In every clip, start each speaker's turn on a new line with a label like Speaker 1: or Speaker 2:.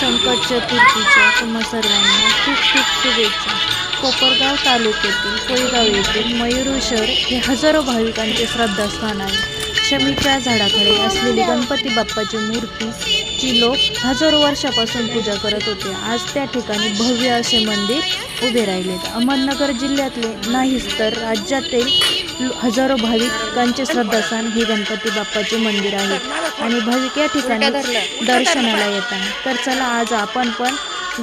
Speaker 1: संकट चतुर्थीच्या तुम्हा सर्वांना खूप खूप शुभेच्छा. कोपरगाव तालुक्यातील कोळगाव येथील मयुरेश्वर हे हजारो भाविकांचे श्रद्धास्थान आहे. शमीच्या झाडाकडे असलेली गणपती बाप्पाची मूर्ती जी लोक हजारो वर्षापासून पूजा करत होते आज त्या ठिकाणी भव्य असे मंदिर उभे राहिलेत. अहमदनगर जिल्ह्यातले नाहीच तर राज्यातील हजारो भाविकांचे श्रद्धास्थान हे गणपती बाप्पाचे मंदिर आहे. आणि भाविक या ठिकाणी दर्शनाला येतात. तर चला आज आपण पण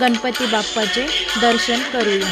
Speaker 1: गणपती बाप्पाचे दर्शन करूया.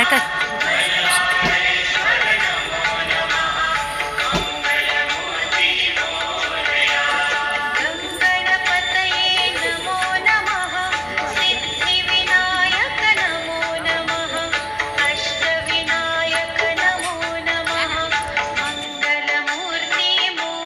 Speaker 1: వెనక